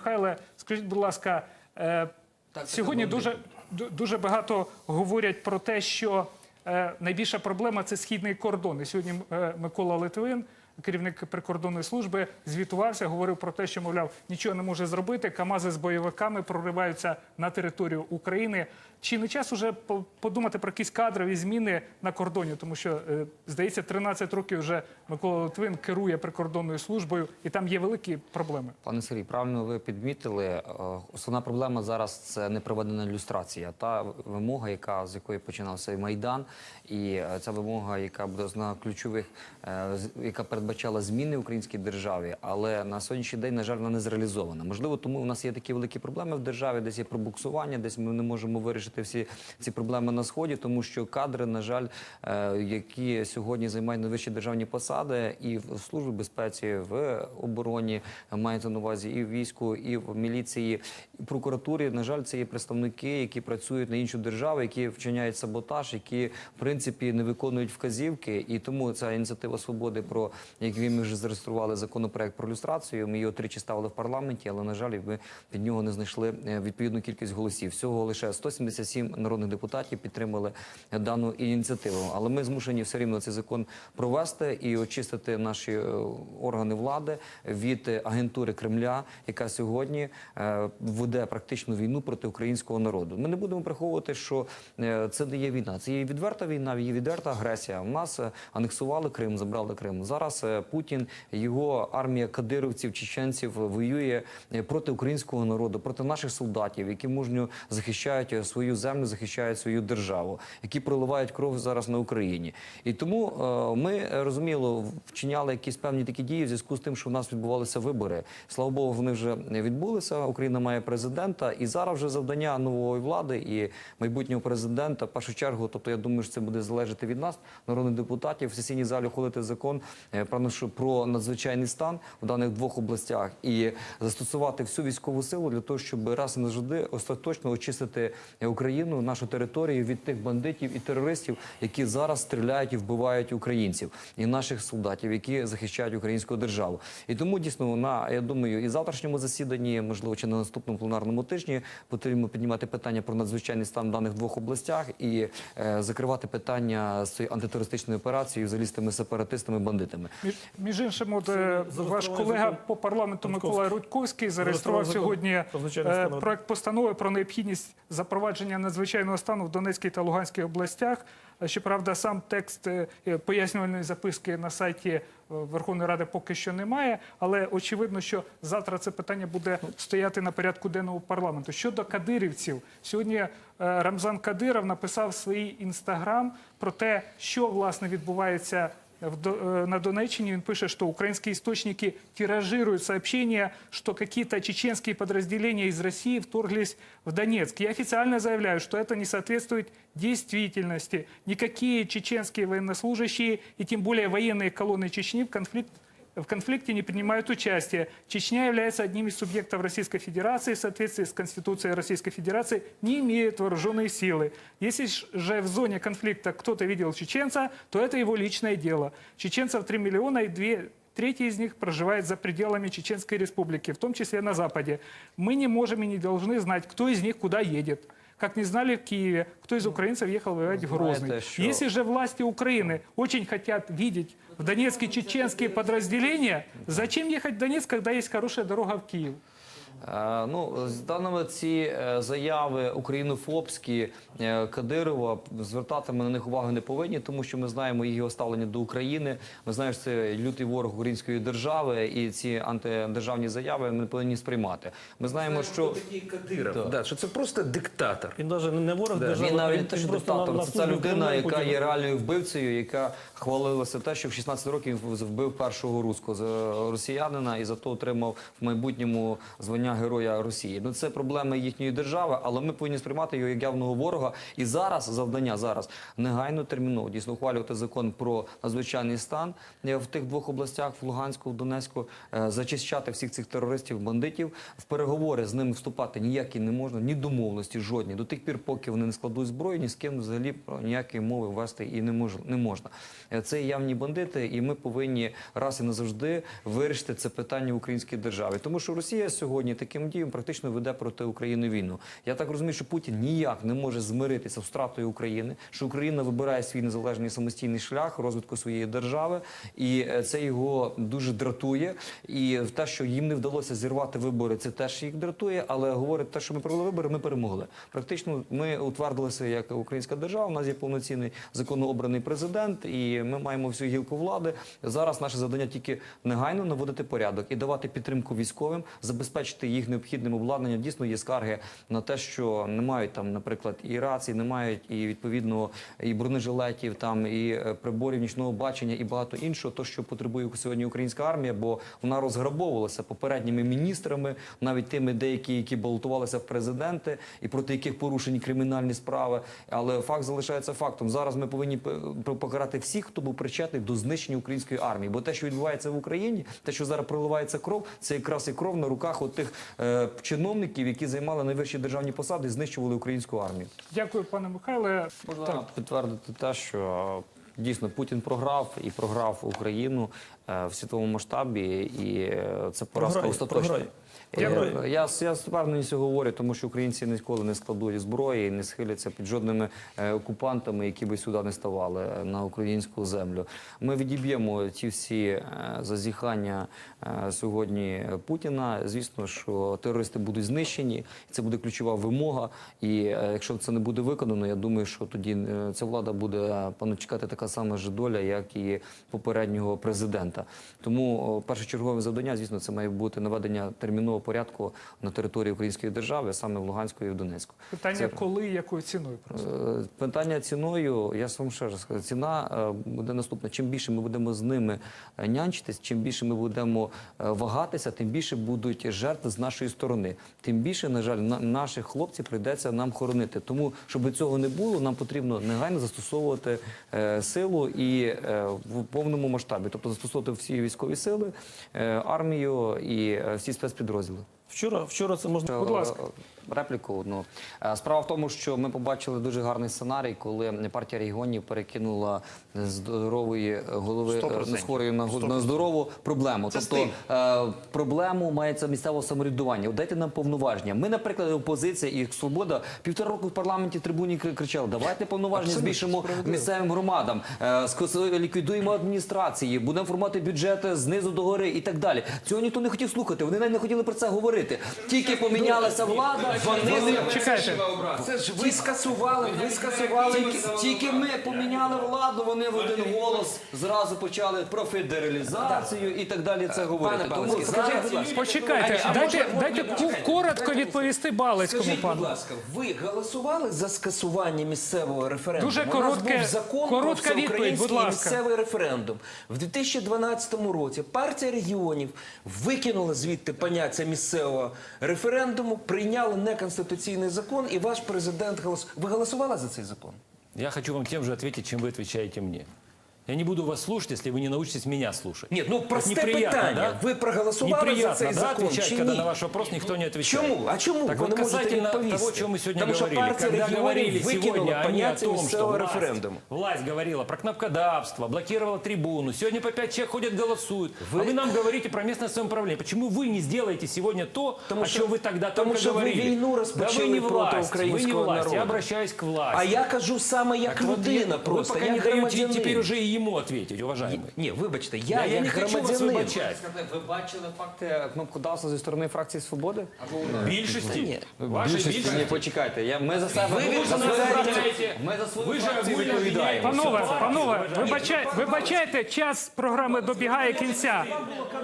Михайле, скажіть, будь ласка, е, сьогодні дуже, дуже багато говорять про те, що е, найбільша проблема це східний кордон. І сьогодні е, Микола Литвин, керівник прикордонної служби, звітувався, говорив про те, що мовляв нічого не може зробити. Камази з бойовиками прориваються на територію України. Чи не час уже подумати про якісь кадрові зміни на кордоні? Тому що е, здається, 13 років вже Микола Литвин керує прикордонною службою, і там є великі проблеми. Пане Сергій, правильно ви підмітили. Е, Основна проблема зараз це непроведена ілюстрація. Та вимога, яка з якої починався майдан, і е, ця вимога, яка буде одна ключових, з- яка передбачала зміни в українській державі, але на сьогоднішній день, на жаль, вона не зреалізована. Можливо, тому у нас є такі великі проблеми в державі, десь є пробуксування, десь ми не можемо вирішити всі ці проблеми на сході, тому що кадри, на жаль, е, які сьогодні займають найвищі державні посади, і в службі безпеці, в обороні мається на увазі і в війську, і в міліції, і в прокуратурі. На жаль, це є представники, які працюють на іншу державу, які вчиняють саботаж, які в принципі не виконують вказівки. І тому ця ініціатива свободи, про який ми вже зареєстрували законопроект про люстрацію. Ми його тричі ставили в парламенті, але на жаль, ми від нього не знайшли е, відповідну кількість голосів. Всього лише 177 народних депутатів підтримали дану ініціативу. Але ми змушені все рівно цей закон провести і очистити наші е, органи влади від е, агентури Кремля, яка сьогодні веде практично війну проти українського народу. Ми не будемо приховувати, що це не є війна. Це є відверта війна, є відверта агресія. У нас анексували Крим, забрали Крим. Зараз Путін, його армія кадировців, чеченців воює е, проти українського народу, проти наших солдатів, які мужньо захищають е, свою землю, захищають свою державу, які проливають кров зараз на Україні. І тому е, ми е, розуміло вчиняли якісь певні такі дії в зв'язку з тим, що в нас відбувалися вибори. Слава Богу, вони вже відбулися. Україна має президента, і зараз вже завдання нової влади і майбутнього президента. В першу чергу, тобто я думаю, що це буде залежати від нас, народних депутатів, в сесійній залі ухвалити закон е, певно, що про надзвичайний стан в даних двох областях і застосувати всю військову силу для того, щоб раз і назавжди остаточно очистити Україну, нашу територію від тих бандитів і терористів, які зараз стріляють і вбивають українців і наших солдатів, які захищають українську державу. І тому дійсно на я думаю, і завтрашньому засіданні, можливо, чи на наступному пленарному тижні потрібно піднімати питання про надзвичайний стан в даних двох областях і е, закривати питання з цією антитерористичною операцією, з тими сепаратистами, бандитами. Між, іншим, от, е, ваш колега по парламенту Микола Рудьковський зареєстрував сьогодні е, проект постанови про необхідність запровадження надзвичайного стану в Донецькій та Луганській областях. Е, Щоправда, сам текст пояснювальної записки на сайті Верховної Ради поки що немає, але очевидно, що завтра це питання буде стояти на порядку денного парламенту. Щодо кадирівців, сьогодні Рамзан Кадиров написав свій інстаграм про те, що власне відбувається на Донеччине он пишет, что украинские источники тиражируют сообщения, что какие-то чеченские подразделения из России вторглись в Донецк. Я официально заявляю, что это не соответствует действительности. Никакие чеченские военнослужащие и тем более военные колонны Чечни в конфликт в конфликте не принимают участие. Чечня является одним из субъектов Российской Федерации, в соответствии с Конституцией Российской Федерации, не имеет вооруженные силы. Если же в зоне конфликта кто-то видел чеченца, то это его личное дело. Чеченцев 3 миллиона и две трети из них проживает за пределами Чеченской Республики, в том числе на Западе. Мы не можем и не должны знать, кто из них куда едет. Как не знали в Киеве, кто из украинцев ехал воевать в Грозный. Если же власти Украины очень хотят видеть в Донецке чеченские подразделения, зачем ехать в Донецк, когда есть хорошая дорога в Киев? Е, Ну, з даними ці е, заяви українофобські е, Кадирова звертати ми на них уваги не повинні, тому що ми знаємо його ставлення до України. Ми знаємо, що це лютий ворог української держави, і ці антидержавні заяви ми не повинні сприймати. Ми знаємо, що такий Кадиров, да, що це просто диктатор. Він навіть не ворог держави, він навіть він не те, що просто диктатор, на- це ця людина, яка Путіна. є реальною вбивцею, яка хвалилася те, що в 16 років вбив першого руського з- росіянина і за то отримав в майбутньому звання Героя Росії. Ну це проблеми їхньої держави, але ми повинні сприймати його як явного ворога. І зараз завдання зараз негайно терміново дійсно ухвалювати закон про надзвичайний стан е, в тих двох областях в Луганську, в Донецьку, е, зачищати всіх цих терористів, бандитів. В переговори з ними вступати ніякі не можна, ні домовленості жодні до тих пір, поки вони не складуть зброю, ні з ким взагалі про ніякі мови вести і не мож, не можна. Е, Це явні бандити, і ми повинні раз і назавжди вирішити це питання в українській державі, тому що Росія сьогодні таким діям практично веде проти України війну. Я так розумію, що Путін ніяк не може змиритися з втратою України, що Україна вибирає свій незалежний самостійний шлях розвитку своєї держави, і е, це його дуже дратує. І те, що їм не вдалося зірвати вибори, це теж їх дратує. Але говорить те, що ми провели вибори, ми перемогли. Практично ми утвердилися як українська держава. У нас є повноцінний законно обраний президент, і ми маємо всю гілку влади. Зараз наше завдання тільки негайно наводити порядок і давати підтримку військовим, забезпечити їх необхідним обладнанням. Дійсно є скарги на те, що не мають там, наприклад, і рацій, не мають і відповідно і бронежилетів, там і е, приборів нічного бачення, і багато іншого, то що потребує сьогодні українська армія, бо вона розграбовувалася попередніми міністрами, навіть тими деякі, які балотувалися в президенти, і проти яких порушені кримінальні справи. Але факт залишається фактом. Зараз ми повинні покарати всіх, хто був причетний до знищення української армії. Бо те, що відбувається в Україні, те, що зараз проливається кров, це якраз і кров на руках от тих е, чиновників, які займали найвищі державні посади, і знищували українську армію. Дякую, пане Михайле. Можна Так. підтвердити те, що дійсно Путін програв і програв Україну в світовому масштабі, і е, це поразка остаточна. Е, Я, з- я з впевненістю говорю, тому що українці ніколи не складуть зброї і не схиляться під жодними е, окупантами, які би сюди не ставали е, на українську землю. Ми відіб'ємо ті всі е, зазіхання е, сьогодні Путіна. Звісно, що терористи будуть знищені. Це буде ключова вимога. І е, якщо це не буде виконано, я думаю, що тоді е, ця влада буде е, пану чекати така сама ж доля, як і попереднього президента. Тому першочергове завдання, звісно, це має бути наведення термінового порядку на території української держави, саме в Луганську і в Донецьку. Питання, Це- коли і якою ціною просто. Е, Питання ціною, я вам ще раз скажу, ціна е, буде наступна. Чим більше ми будемо з ними е, нянчитись, чим більше ми будемо вагатися, тим більше будуть жертви з нашої сторони. Тим більше, на жаль, на- наших хлопців прийдеться нам хоронити. Тому, щоб цього не було, нам потрібно негайно застосовувати силу і в повному масштабі, тобто застосовувати всі військові сили, е, армію і е, всі спецпідрозділи. Вчора, вчора це можна. Будь ласка. Е, Репліку одну. Е, Справа в тому, що ми побачили дуже гарний сценарій, коли партія регіонів перекинула здорової голови е, 100%. хворої на, на здорову проблему. Це тобто е, проблему мається місцевого самоврядування. Дайте нам повноваження. Ми, наприклад, опозиція і свобода півтора року в парламенті трибуні кричали: давайте повноваження збільшимо місцевим громадам, е, ліквідуємо адміністрації, будемо формувати бюджети знизу до гори і так далі. Цього ніхто не хотів слухати. Вони навіть не хотіли про це говорити. Тільки помінялася влада. Вони не Чекайте. Це ж ви скасували, ви скасували. тільки, ми поміняли владу, вони в один голос зразу почали про федералізацію і так далі це говорити. Тому зараз будь ласка, Почекайте, дайте, коротко відповісти Балицькому Скажіть, будь ласка, ви голосували за скасування місцевого референдуму? Дуже У нас коротке- був закон коротка про відповідь, всеукраїнський будь ласка. місцевий референдум. В 2012 році партія регіонів викинула звідти поняття місцевого референдуму, прийняли неконституційний закон, і ваш президент голос... Ви голосували за цей закон? Я хочу вам тем же ответить, чем вы отвечаете мне. Я не буду вас слушать, если вы не научитесь меня слушать. Ні, ну Вот просте неприятно, питання. да? Ви проголосували за Неприятно, цей да, закон отвечать, чи когда ні? на ваш вопрос никто не отвечает. Чому? А чому Так ви вот, не можете касательно відповісти? того, о чем мы сегодня Тому що говорили. партія Когда регіонів говорили викинула сегодня они о поняття том, что місцевого власть, референдуму. власть говорила про кнопкодавство, блокировала трибуну, сегодня по пять человек ходят голосуют, а вы нам говорите про местное самоуправление. Почему вы не сделаете сегодня то, Тому о що- чем вы тогда тому только що ви говорили? війну да розпочали вы не проти власть, вы не українського власть. Я народу. обращаюсь к власти. А я кажу саме як Так вот, людина вы просто, пока як не даете громадянин. теперь уже и ему ответить, уважаемый. Ні, вибачте, я, Я, я як не хочу вас громадянин. вибачати. ви бачили факти кнопкодавства зі сторони фракції Свободи? Більшості. Ні. Вашій Більшості, ні, почекайте. Я, ми за себе Ви за свою знаєте, фракцію- Ми за свою Ви ж фракцію огульно відповідаємо. Панове, панове, вибачай, вибачайте, час програми добігає кінця.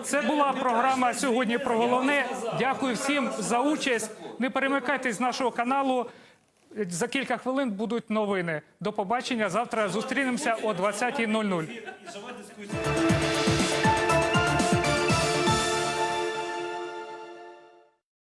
Це була програма сьогодні про головне. Дякую всім за участь. Не перемикайтесь з нашого каналу. За кілька хвилин будуть новини. До побачення. Завтра зустрінемося о 20.00.